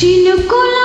చినుకులారాలి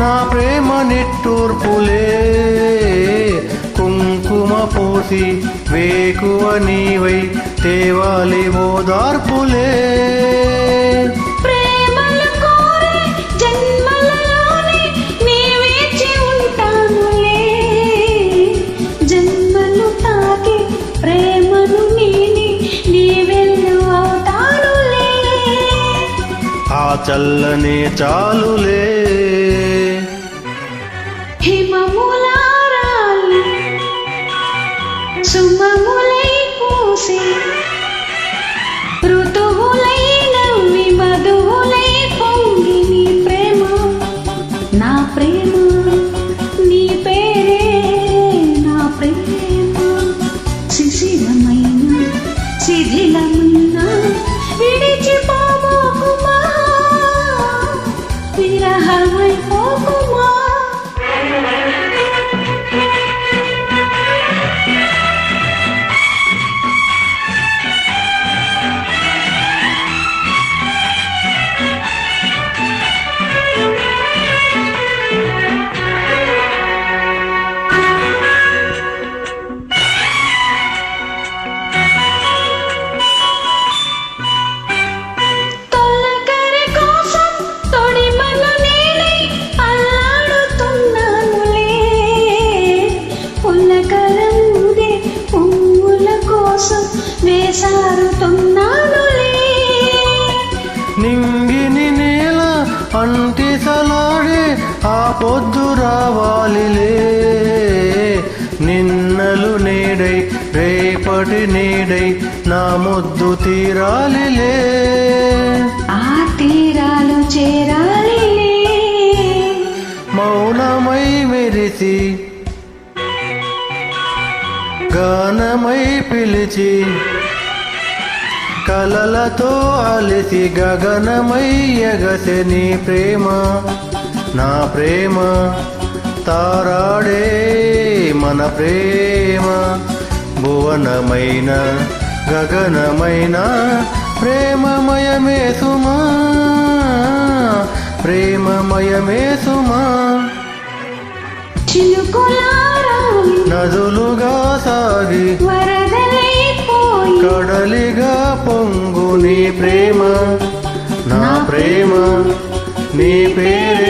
నా ప్రేమ నిట్టూర్పులే. కుంకుమ పోసి వేకువ నీవై తేవాలి ఓదార్పులే ప్రేమలు కోరే నా ప్రేమ నీ పేరే నా ప్రేమ. శిశిరమైన శిథిలమైన విడిచిపోబోకుమా అంటిసలాడే ఆ పొద్దు రావాలిలే. నిన్నలు నేడై రేపటి నేడై నా ముద్దు తీరాలిలే. ఆ తీరాలు చేరాలిలే. మౌనమై మెరిసి గానమై పిలిచి కలలతో అలిసి గగనమై ఎగసె నీ ప్రేమ నా ప్రేమ. తారాడే మన ప్రేమ భువనమైన గగనమైన ప్రేమమయమే సుమా ప్రేమమయమే సుమా. నదులుగా సాగి వరదలైపోయి కడలిగా పొంగు నీ ప్రేమ నా ప్రేమ నీ పేరే